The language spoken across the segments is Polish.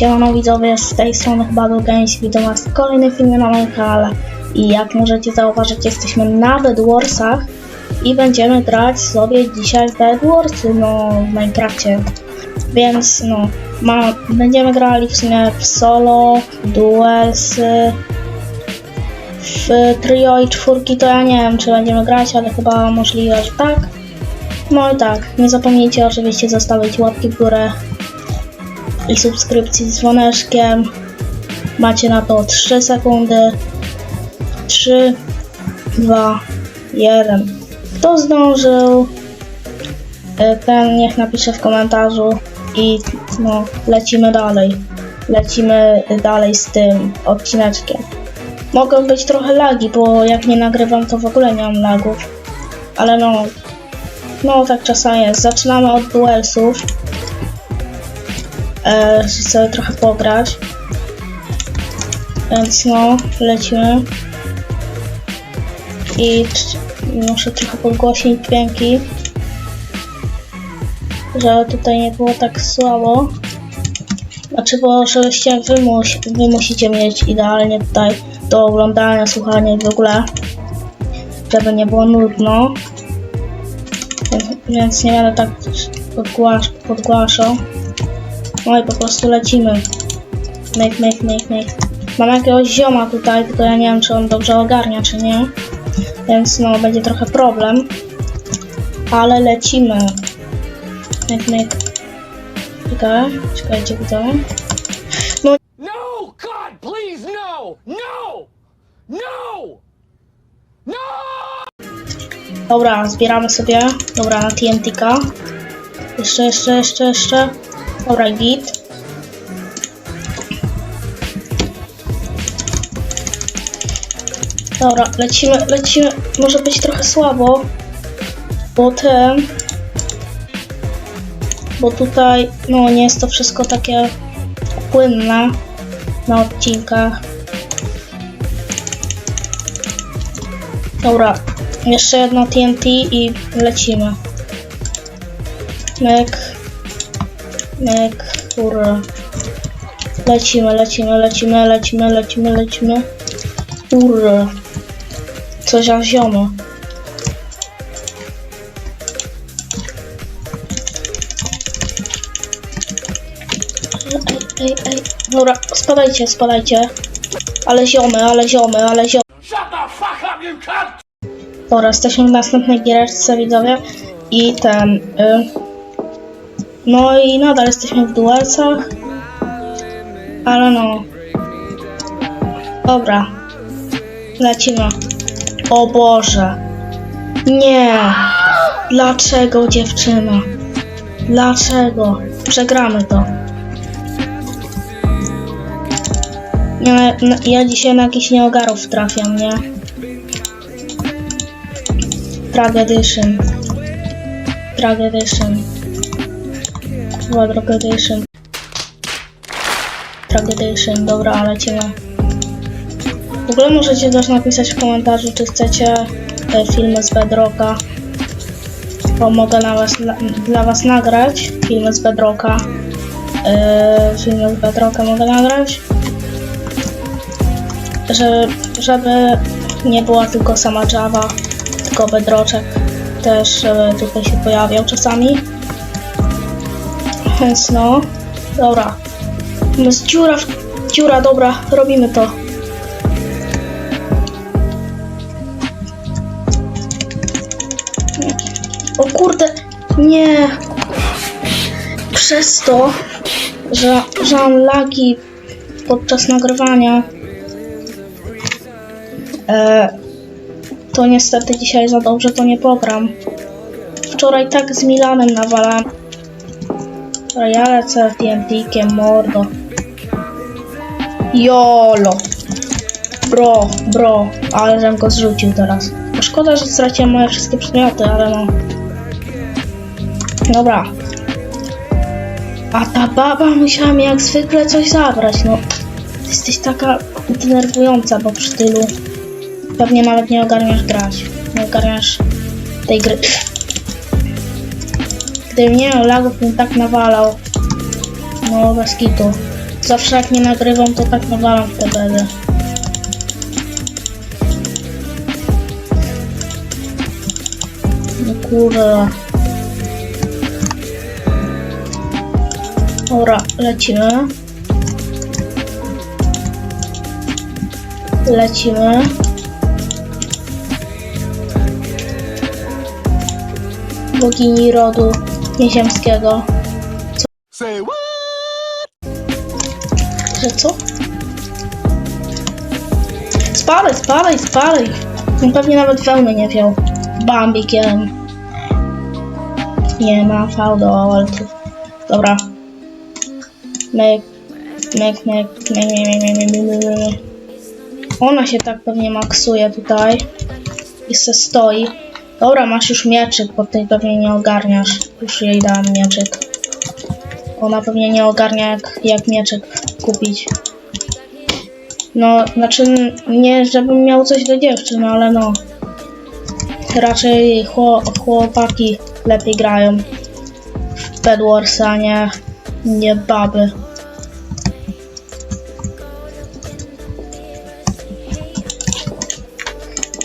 Siemano widzowie, z tej strony Badu Games, witam was w kolejnym filmie na moim kanale. I jak możecie zauważyć jesteśmy na Bed Warsach i będziemy grać sobie dzisiaj w Bed Warsy, no w Minecrafcie, więc no ma, będziemy grali w sumie w solo, duelsy, w trio i czwórki to ja nie wiem czy będziemy grać, ale chyba możliwe, że tak. No i tak, nie zapomnijcie oczywiście zostawić łapki w górę i subskrypcji z dzwoneczkiem. Macie na to 3 sekundy. 3, 2, 1. Kto zdążył, y, ten niech napisze w komentarzu i no, lecimy dalej. Lecimy dalej z tym odcineczkiem. Mogą być trochę lagi, bo jak nie nagrywam, to w ogóle nie mam lagów. Ale no, no tak czasami jest. Zaczynamy od duelsów e, sobie trochę pograć. Więc no, lecimy. I muszę trochę podgłośnić dźwięki, żeby tutaj nie było tak słabo. Znaczy, bo żebyście wy, mus, wy musicie mieć idealnie tutaj do oglądania, słuchania i w ogóle, żeby nie było nudno. Więc, więc nie będę tak podgłasz, podgłaszał. No i po prostu lecimy. Myk, myk, myk, myk. Mam jakiegoś zioma tutaj, tylko ja nie wiem, czy on dobrze ogarnia, czy nie. Więc no, będzie trochę problem. Ale lecimy. Myk, myk. Czekaj, czekajcie, widzę. No, God, please, no! No! No! No! Dobra, zbieramy sobie. Dobra, na TNT-ka. Jeszcze, jeszcze, jeszcze, jeszcze. Dobra, git. Dobra, lecimy, lecimy. Może być trochę słabo. Bo ten... Bo tutaj, no nie jest to wszystko takie płynne na odcinkach. Dobra, jeszcze jedno TNT i lecimy. Myk. Kurwa. Lecimy, lecimy, lecimy, lecimy, lecimy, lecimy. Kurwa. Coś aż ziomo. Ej, ej. Dobra, spadajcie, spadajcie. Ale ziomy, ale ziomy, ale ziomy. Dobra, jesteśmy w następnej giereczce, widzowie. I ten... Y, no i nadal jesteśmy w duelsach. Ale no... Dobra. Lecimy. O Boże. Nie. Dlaczego, dziewczyna? Dlaczego? Przegramy to. Na- ja dzisiaj na jakiś nieogarów trafiam, nie? Drag Edition. Chyba Drag Edition. Drag Edition, dobra, lecimy. W ogóle możecie też napisać w komentarzu, czy chcecie te filmy z Bedrocka. Bo mogę na was, dla was nagrać filmy z Bedrocka. Yy, filmy z Bedrocka mogę nagrać. Że, żeby nie była tylko sama Java tylko bedroczek też e, tutaj się pojawiał czasami. Więc no, dobra. Jest dziura, dziura, dobra, robimy to. O kurde, nie. Przez to, że, że mam lagi podczas nagrywania, e, to niestety dzisiaj za dobrze to nie pogram. Wczoraj tak z Milanem nawalałem. A ja lecę TNT-kiem, mordo. Jolo. Bro, bro, ale żem go zrzucił teraz. Szkoda, że straciłem moje wszystkie przedmioty, ale no. Dobra. A ta baba musiała mi jak zwykle coś zabrać, no. Ty jesteś taka denerwująca, bo przy tylu pewnie nawet nie ogarniasz grać. Nie ogarniasz tej gry. Gdybym nie miał lagów, bym tak nawalał. No, bez kitu. Zawsze jak nie nagrywam, to tak nawalam w te bedy. No kurwa. Dobra, lecimy. Lecimy. Bogini rodu nieziemskiego. Say what? Że co? Spadaj, spadaj, spadaj. On pewnie nawet wełny nie wziął. Bambikiem. Nie ma altów. Dobra. Myk, myk, myk, myk, myk, myk, myk, myk, myk. Ona się tak pewnie maksuje tutaj. I se stoi. Dobra, masz już mieczyk, bo ty pewnie nie ogarniasz. Już jej dam mieczyk. Ona pewnie nie ogarnia jak, jak mieczyk kupić. No, znaczy nie, żebym miał coś do dziewczyn, ale no. Raczej chło, chłopaki lepiej grają w Bed Wars, a nie, nie baby.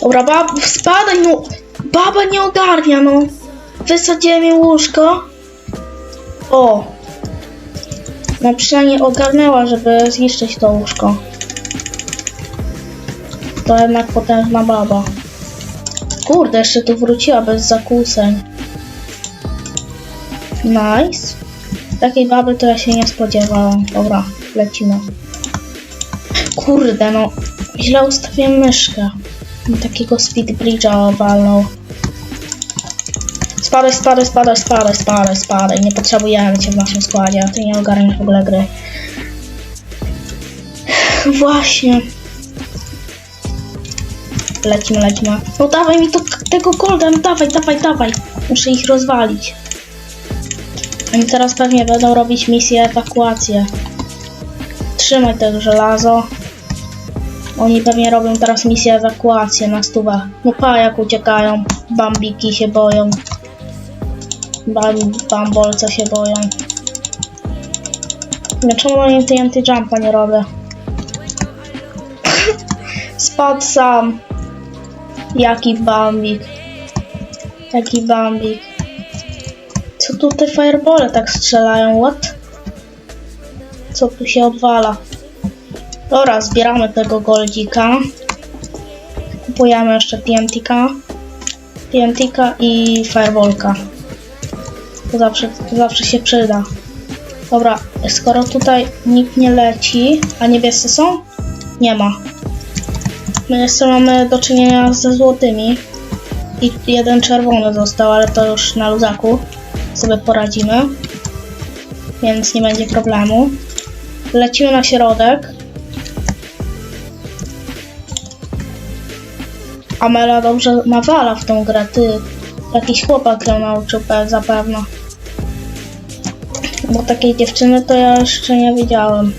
Dobra, bab, spadaj, no! Baba nie ogarnia, no! Wysadziłem jej łóżko. O! No przynajmniej ogarnęła, żeby zniszczyć to łóżko. To jednak potężna baba. Kurde, jeszcze tu wróciła bez zakłóceń. Nice. Takiej baby to ja się nie spodziewałam. Dobra, lecimy. Kurde, no. Źle ustawiłem myszkę. Takiego speed bridge'a walnął. Spadaj, spadaj, spadaj, spadaj, spadaj, spadaj. Nie potrzebujemy cię w naszym składzie, a ty nie ogarniasz w ogóle gry. Właśnie. Lecimy, lecimy. No dawaj mi to, tego golda, no dawaj, dawaj, dawaj. Muszę ich rozwalić. Oni teraz pewnie będą robić misję ewakuację. Trzymaj tego żelazo. Oni pewnie robią teraz misję ewakuację na stówę. No pa, jak uciekają. Bambiki się boją. Bam, bambolce się boją. Dlaczego oni TNT jumpa nie robię? Spadł sam. Jaki bambik. Jaki bambik. Co tu te firebole tak strzelają? What? Co tu się odwala? Dobra, zbieramy tego goldzika. Kupujemy jeszcze TNT-ka. TNT-ka i fireballka. To zawsze, to zawsze się przyda. Dobra, skoro tutaj nikt nie leci, a niebiescy są? Nie ma. My jeszcze mamy do czynienia ze złotymi. I jeden czerwony został, ale to już na luzaku sobie poradzimy. Więc nie będzie problemu. Lecimy na środek. Amela dobrze nawala w tą grę, ty. Jakiś chłopak ją nauczył pe- zapewne. Bo takiej dziewczyny to ja jeszcze nie widziałem.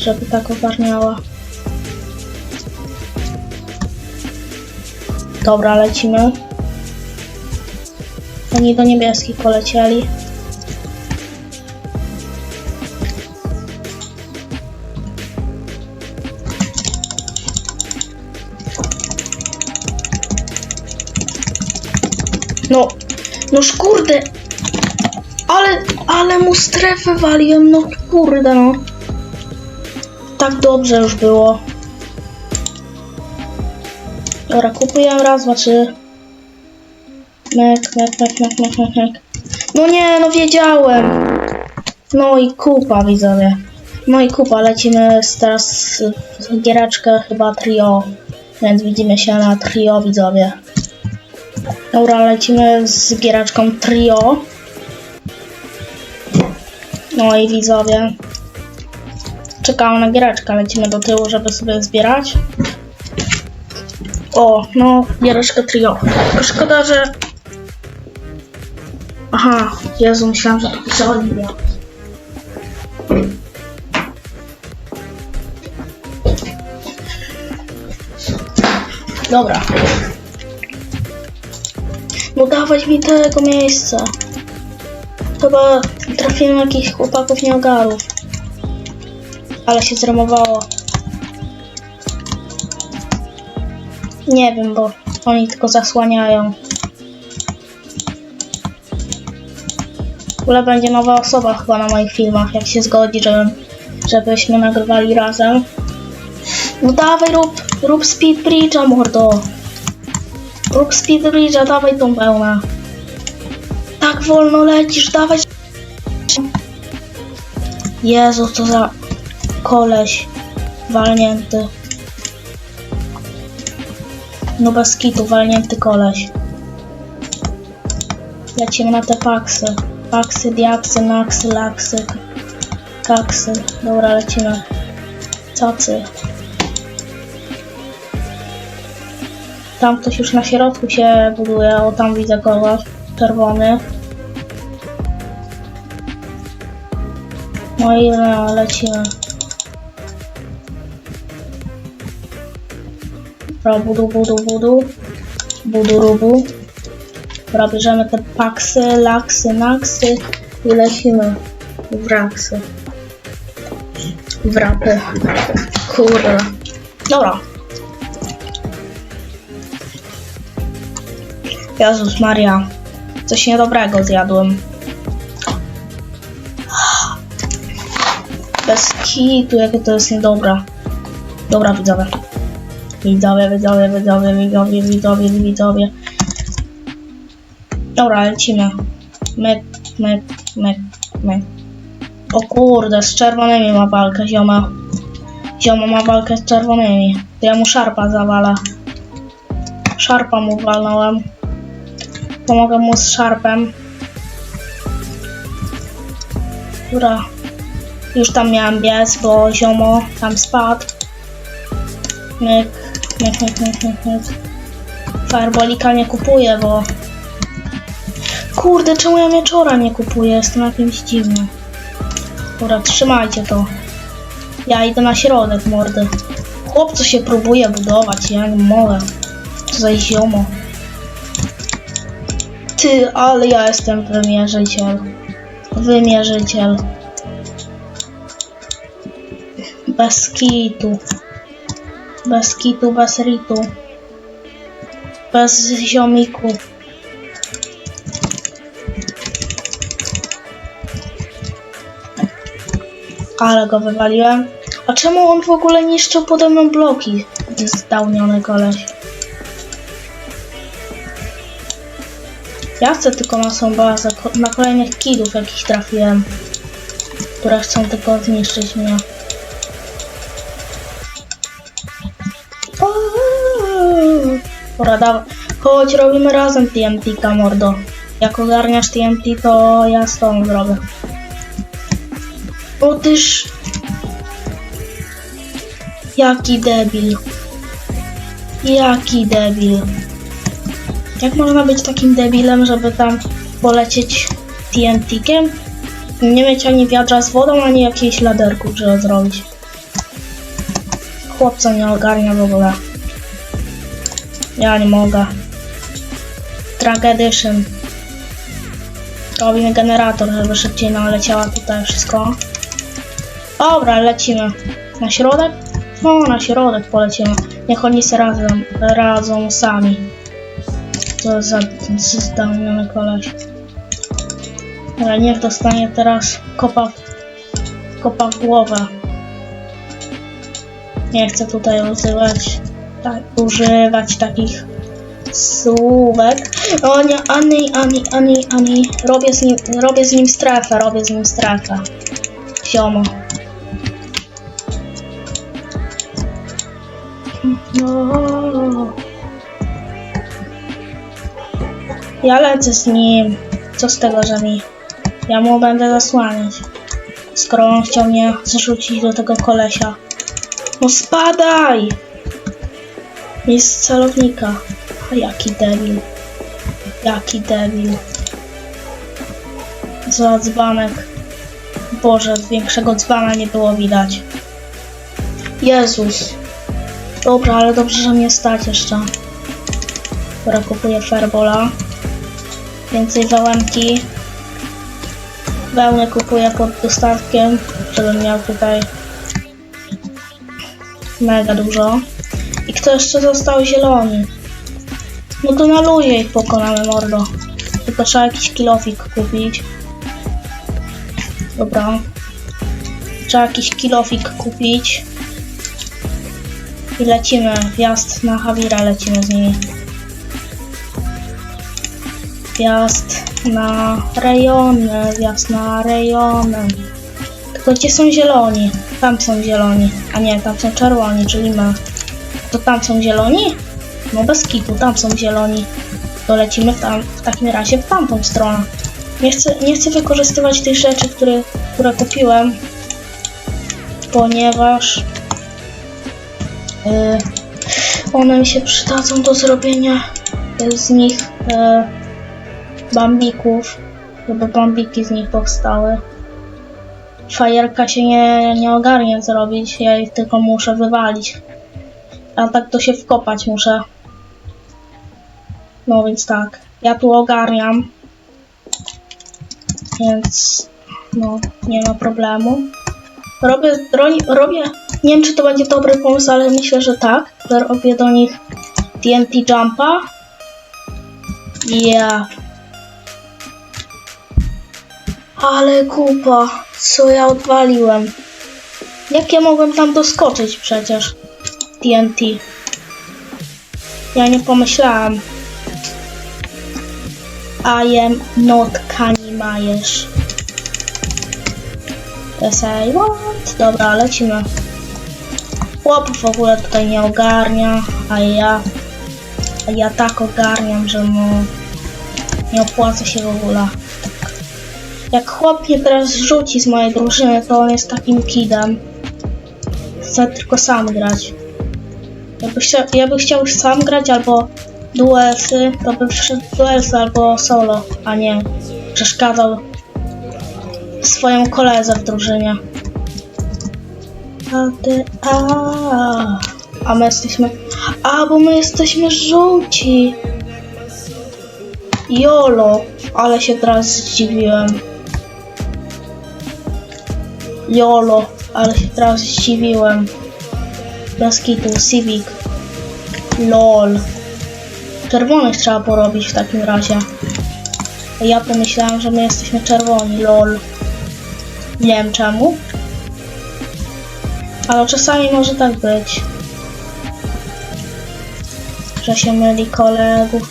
Żeby tak ogarniała. Dobra, lecimy. Oni do niebieskich polecieli. No, noż kurde. Ale, ale mu strefę waliłem, no kurde no. Tak dobrze już było. Dobra, kupuję raz, dwa, trzy. Mek, mek, mek, mek, mek, mek, mek. No nie, no wiedziałem. No i kupa, widzowie. No i kupa, lecimy teraz w giereczkę chyba trio. Więc widzimy się na trio, widzowie. Dobra, lecimy z gieraczką trio. No i widzowie. Czekamy na giereczkę, lecimy do tyłu, żeby sobie zbierać. O, no, giereczka trio. Szkoda, że... Aha, Jezu, myślałam, że to pisała Oliwia. Dobra. No dawać mi tego miejsca. Chyba trafimy jakichś chłopaków nieogarów. Ale się zremowało. Nie wiem, bo oni tylko zasłaniają. W ogóle będzie nowa osoba chyba na moich filmach, jak się zgodzi, żebym, żebyśmy nagrywali razem. No dawaj, rób, rób speed bridge'a, mordo. Rób speed bridge'a, dawaj tą pełnę. Tak wolno lecisz, dawaj. Jezu, co za koleś walnięty. No bez kitu, walnięty koleś. Lecimy na te paksy. Paksy, diaksy, naksy, laksy, kaksy. Dobra, lecimy. Cacy. Tam ktoś już na środku się buduje, o tam widzę kogoś. Czerwony. I no, lecimy. Dobra, budu, budu, budu. Budu, rubu. Dobra, bierzemy te paksy, laksy, naksy i lecimy w raksy. W rapy. Kurde. Dobra. Jezus Maria. Coś niedobrego zjadłem. Kitu, jakie to jest niedobre. Dobra, widzowie. Widzowie, widzowie, widzowie, widzowie, widzowie, widzowie. Dobra, lecimy. Myk, myk, myk, myk. O kurde, z czerwonymi ma walkę, zioma. Zioma ma walkę z czerwonymi. To ja mu szarpa zawalę. Szarpa mu walnąłem. Pomogę mu z szarpem. Dobra. Już tam miałem biec, bo ziomo tam spadł. Myk, myk, myk, myk, myk, myk. Nie kupuję, bo... Kurde, czemu ja mieczora nie kupuję? Jestem jakimś dziwnym. Dobra, trzymajcie to. Ja idę na środek, mordy. Chłopcu się próbuje budować, ja nie mogę. Co za ziomo. Ty, ale ja jestem wymierzyciel. Wymierzyciel. Bez kitu. Bez kitu, bez ritu. Bez ziomiku. Ale go wywaliłem. A czemu on w ogóle niszczył pode mną bloki? Zdałniony koleś. Ja chcę tylko na tą bazę, na kolejnych kidów jakich trafiłem. Które chcą tylko zniszczyć mnie. Pora, dawaj. Chodź, robimy razem TMT, mordo. Jak ogarniasz TMT, to ja z tobą zrobię. O tyż... Jaki debil. Jaki debil. Jak można być takim debilem, żeby tam polecieć TNT-kiem? Nie mieć ani wiadra z wodą, ani jakiejś laderku, żeby zrobić. Chłopca nie ogarnia w ogóle. Ja nie mogę. Edition. Robimy generator, żeby szybciej naleciała tutaj wszystko. Dobra, lecimy. Na środek? No, na środek polecimy. Niech oni se razem, radzą sami. To za zdalniony koleś. Ale niech dostanie teraz kopa, kopa w głowę. Nie chcę tutaj używać, tak, używać takich słówek. O nie, ani, ani, ani, ani. Robię z nim, robię z nim strefę, robię z nim strefę. Ziomo. No. Ja lecę z nim. Co z tego, że mi... Ja mu będę zasłaniać. Skoro on chciał mnie zrzucić do tego kolesia. No spadaj! Z celownika. A jaki debil. Jaki debil. Za dzbanek. Boże, większego dzbana nie było widać. Jezus. Dobra, ale dobrze, że mnie stać jeszcze. Dobra, kupuję Fairbola. Więcej wełenki. Wełnę kupuję pod dostatkiem, żebym miał tutaj mega dużo. I kto jeszcze został zieloni? No to luzie ich pokonamy, mordo. Tylko trzeba jakiś kilofik kupić. Dobra. Trzeba jakiś kilofik kupić. I lecimy. Wjazd na Hawira lecimy z nimi. Wjazd na rejony, wjazd na rejony. Tylko gdzie są zieloni? Tam są zieloni. A nie, tam są czerwoni, czyli my. To tam są zieloni? No bez kitu, tam są zieloni. To lecimy w, tam, w takim razie w tamtą stronę. Nie chcę, nie chcę wykorzystywać tych rzeczy, które, które kupiłem, ponieważ y, one mi się przydadzą do zrobienia y, z nich y, bambików, żeby bambiki z nich powstały. Fajerka się nie, nie ogarnie zrobić, ja ich tylko muszę wywalić. A tak to się wkopać muszę. No więc tak, ja tu ogarniam. Więc no, nie ma problemu. Robię, ro- robię, nie wiem czy to będzie dobry pomysł, ale myślę, że tak. Robię do nich TNT Jumpa. Yeah. Ale kupa, co ja odwaliłem. Jak ja mogłem tam doskoczyć przecież? TNT. Ja nie pomyślałem. I am not Kanimajerz. Say what? Dobra, lecimy. Chłop w ogóle tutaj nie ogarnia, a ja... A ja tak ogarniam, że no... Nie opłaca się w ogóle. Jak chłop mnie teraz rzuci z mojej drużyny, to on jest takim kidem. Chcę tylko sam grać. Jakby chciał, ja bym chciał sam grać albo duelsy, to by wszedł duelsy albo solo, a nie przeszkadzał swoją koledze w drużynie. A ty, a, a my jesteśmy, a bo my jesteśmy żółci. Jolo, ale się teraz zdziwiłem. Jolo, ale się teraz zdziwiłem. Kitu, Civic. LOL. Czerwonych trzeba porobić w takim razie. Ja pomyślałem, że my jesteśmy czerwoni, lol. Nie wiem czemu. Ale czasami może tak być. Że się myli kolegów.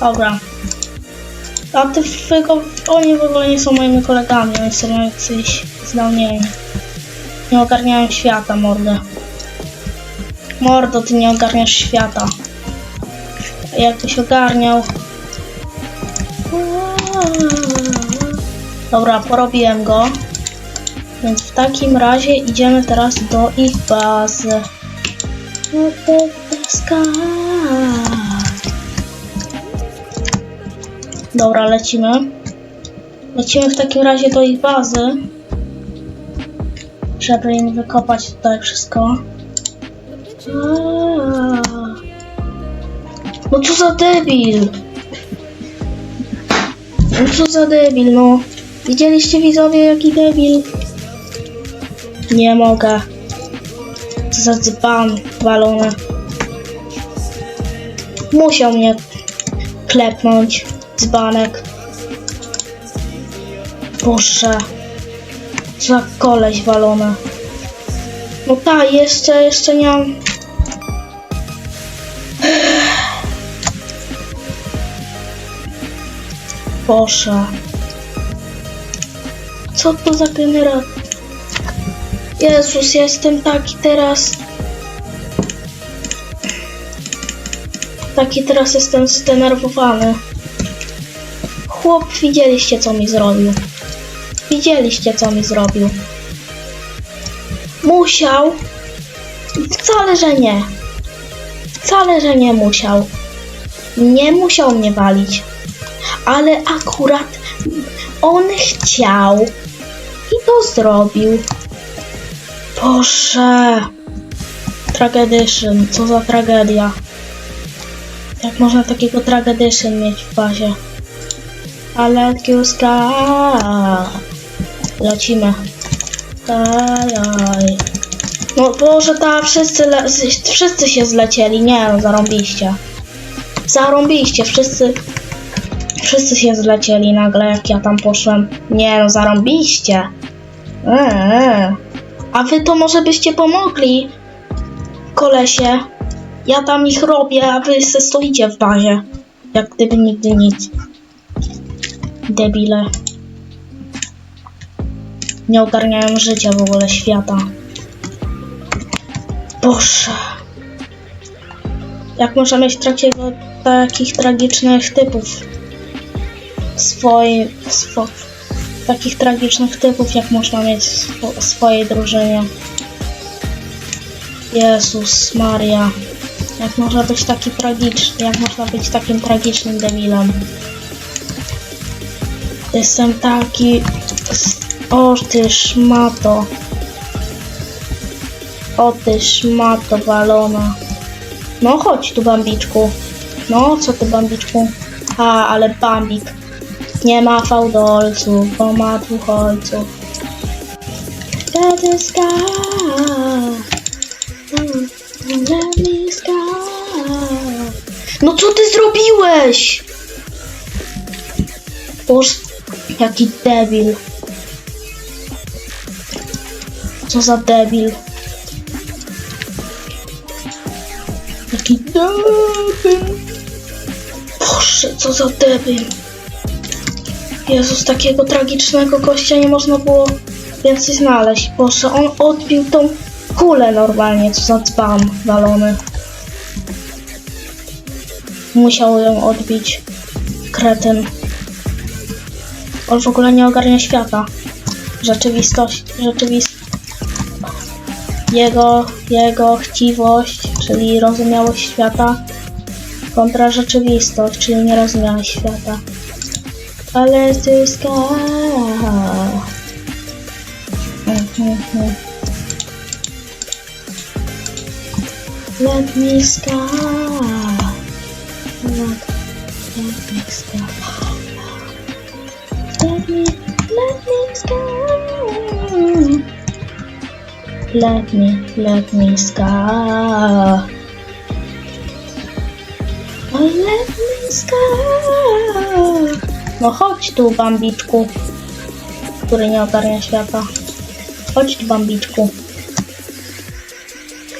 Dobra. A ty tylko, oni w ogóle nie są moimi kolegami, oni są jacyś znamieni. Nie ogarniają świata, mordę. Mordo, ty nie ogarniasz świata. Jakbyś ogarniał. Dobra, porobiłem go. Więc w takim razie idziemy teraz do ich bazy. Dobra, lecimy. Lecimy w takim razie do ich bazy. Żeby im wykopać tutaj wszystko. No co za debil! No co za debil, no. Widzieliście widzowie jaki debil? Nie mogę. Co za dzban walony. Musiał mnie klepnąć dzbanek. Boże. Co za koleś walony. No tak, jeszcze, jeszcze nie mam... Boże. Co to za generator? Jezus, jestem taki teraz... Taki teraz jestem zdenerwowany. Chłop, widzieliście co mi zrobił. Widzieliście co mi zrobił. Musiał. Wcale, że nie. Wcale, że nie musiał. Nie musiał mnie walić. Ale akurat on chciał. I to zrobił. Boże. Tragedition. Co za tragedia. Jak można takiego tragedition mieć w bazie? Ale Kiuska. Lecimy. No Boże, ta wszyscy, wszyscy się zlecieli. Nie no, zarąbiście. Zarąbiście, wszyscy... Wszyscy się zlecieli nagle, jak ja tam poszłem. Nie no, zarąbiście. Eee. A wy to może byście pomogli, kolesie. Ja tam ich robię, a wy se stoicie w bazie. Jak gdyby nigdy nic. Debile. Nie ogarniają życia w ogóle świata. Boże. Jak można mieć takiego, takich tragicznych typów w swo, takich tragicznych typów, jak można mieć swo, w swojej drużynie. Jezus Maria. Jak można być taki tragiczny, jak można być takim tragicznym debilem. Jestem taki... O ty szmato. O ty szmato walona. No chodź tu bambiczku. No co ty bambiczku? A, ale bambik. Nie ma fałdolców, bo ma dwóch ojców. The sky. Sky. No co ty zrobiłeś? Boże, jaki debil. Co za debil. Jaki debil. Boże, co za debil. Jezus, takiego tragicznego gościa nie można było więcej znaleźć. Boże, on odbił tą kulę normalnie, co za dzban walony. Musiał ją odbić. Kretyn. On w ogóle nie ogarnia świata. Rzeczywistość, rzeczywistość. Jego, jego chciwość, czyli rozumiałość świata, kontra rzeczywistość, czyli nierozumiałość świata. Ale ty sky. Let me sky. Let, let me sky. Let me, let me sky. Let me, let me sky. Oh, let me sky. No chodź tu, bambiczku, który nie ogarnia świata. Chodź tu, bambiczku.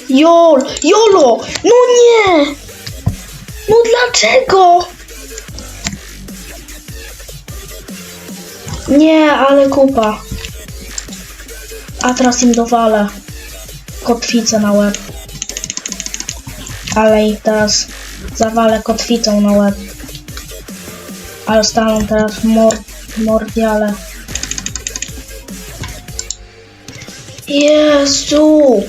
Jol, Jolo! No nie! No dlaczego? Nie, ale kupa. A teraz im dowalę kotwicę na łeb. Ale ich teraz zawalę kotwicą na łeb. Ale staną teraz mor mordiale. Jezu!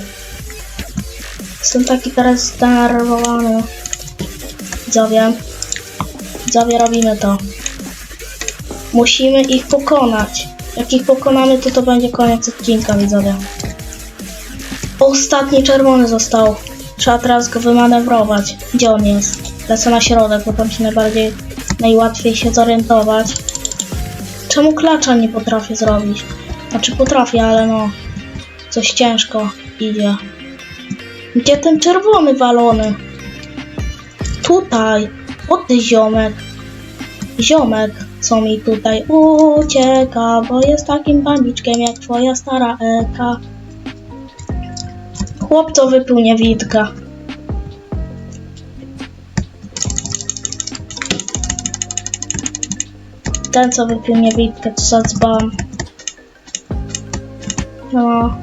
Jestem taki teraz zdenerwowany. Widzowie. Widzowie, robimy to. Musimy ich pokonać. Jak ich pokonamy, to to będzie koniec odcinka, widzowie. Ostatni czerwony został. Trzeba teraz go wymanewrować. Gdzie on jest? Lecę na środek, bo tam się najbardziej, najłatwiej się zorientować. Czemu klacza nie potrafię zrobić? Znaczy potrafię, ale no... Coś ciężko idzie. Gdzie ten czerwony walony? Tutaj. O ty ziomek. Ziomek, co mi tutaj ucieka, bo jest takim bambiczkiem jak twoja stara Eka. Chłopco wypił niewidka. Ten, co wypił niewidkę, co za dzban. No,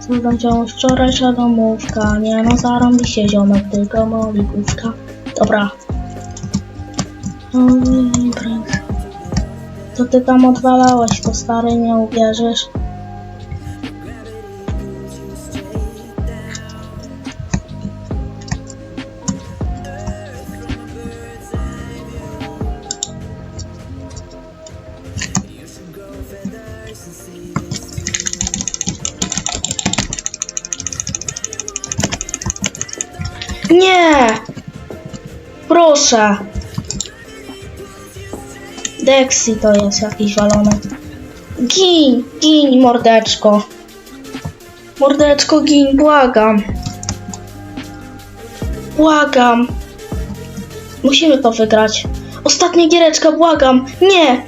co tam działo wczorajsza domówka. Nie no, zarąbi się ziomek, tylko moligówka. Dobra. Dobra. Co ty tam odwalałeś, to stary, nie uwierzysz. Proszę! Dexy to jest jakiś walony. Gin, gin, mordeczko. Mordeczko gin, błagam. Błagam. Musimy to wygrać. Ostatnia giereczka, błagam. Nie!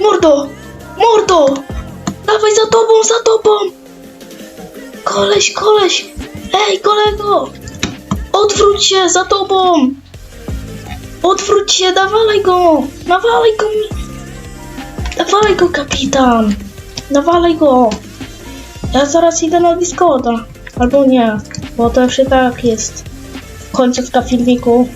Mordo! Mordo! Dawaj za tobą, za tobą! Koleś, koleś! Ej, kolego! Odwróć się, za tobą! Odwróć się, dawalaj go! Nawalaj go mi! Dawalaj go, kapitan! Dawalaj go! Ja zaraz idę na Discorda. Albo nie, bo to już tak jest końcówka filmiku.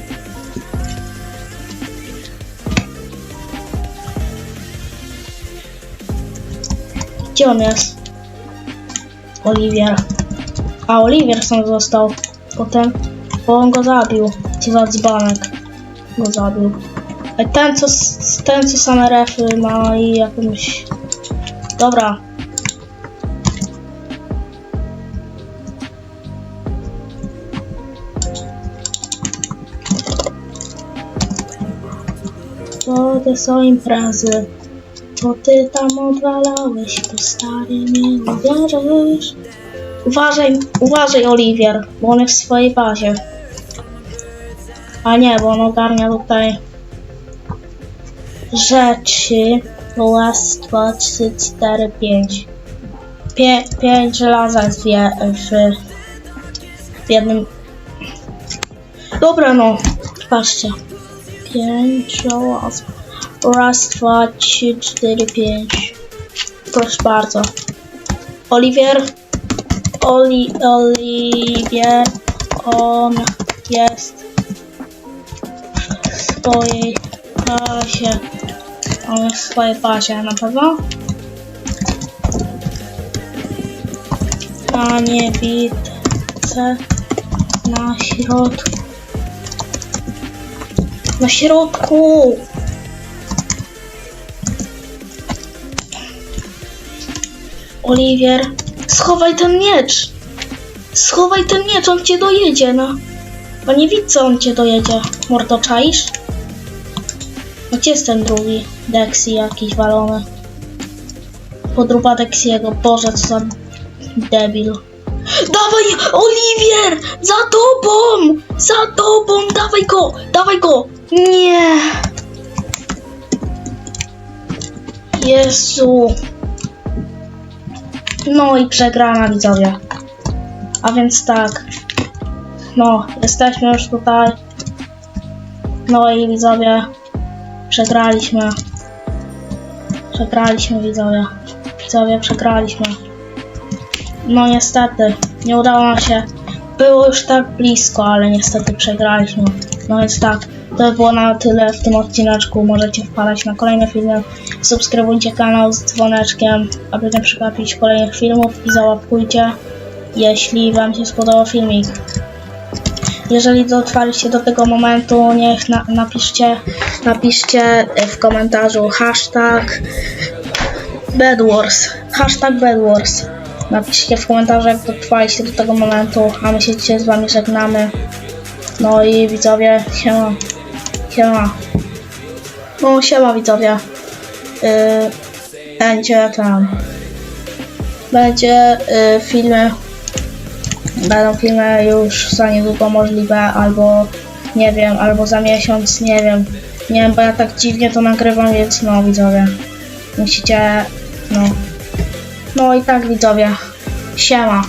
Gdzie on jest? Oliwier. A Oliwier sam został. Potem, bo on go zabił. Co za dzbanek. Go zabił. Ten co, ten co same refy ma i jakąś... Dobra. To te są imprezy. To ty tam odwalałeś, to stary nie uwierzysz. Uważaj, uważaj Oliwier, bo on jest w swojej bazie. A nie, bo on ogarnia tutaj rzeczy. Raz, dwa, trzy, cztery, pięć. Pię, pięć żelaza jest w, je, w, jednym. Dobra no, patrzcie. Pięć żelaz. Raz, dwa, trzy, cztery, pięć. Proszę bardzo. Oliwier. Oli, Oliwier. On jest swojej bazie. On w swojej bazie na pewno. Na niewidce. Na środku. Na środku! Oliwier, schowaj ten miecz! Schowaj ten miecz, on cię dojedzie, no. Bo nie widzę, on cię dojedzie. Mordo, czaisz? Gdzie jest ten drugi? Dexy jakiś walony. Podruba Dexiego. Boże, co za debil. Dawaj, Oliwier! Za tobą! Za tobą! Dawaj go! Dawaj go! Nie! Jezu. No i przegrana widzowie. A więc tak. No, jesteśmy już tutaj. No i widzowie. Przegraliśmy. Przegraliśmy widzowie. Widzowie, przegraliśmy. No niestety, nie udało nam się. Było już tak blisko, ale niestety przegraliśmy. No więc tak, to by było na tyle w tym odcineczku. Możecie wpadać na kolejne filmy. Subskrybujcie kanał z dzwoneczkiem, aby nie przegapić kolejnych filmów i załapkujcie, jeśli Wam się spodobał filmik. Jeżeli dotrwaliście do tego momentu, niech na, napiszcie, napiszcie w komentarzu hashtag Bedwars. Hashtag Bedwars. Napiszcie w komentarzu, jak dotrwaliście do tego momentu, a my się dzisiaj z wami żegnamy. No i widzowie, siema. Siema. No, siema widzowie. Yy, będzie tam. Będzie yy, filmy. Będą filmy już za niedługo możliwe, albo nie wiem, albo za miesiąc, nie wiem. Nie wiem, bo ja tak dziwnie to nagrywam, więc no widzowie. Musicie, no. No i tak widzowie. Siema.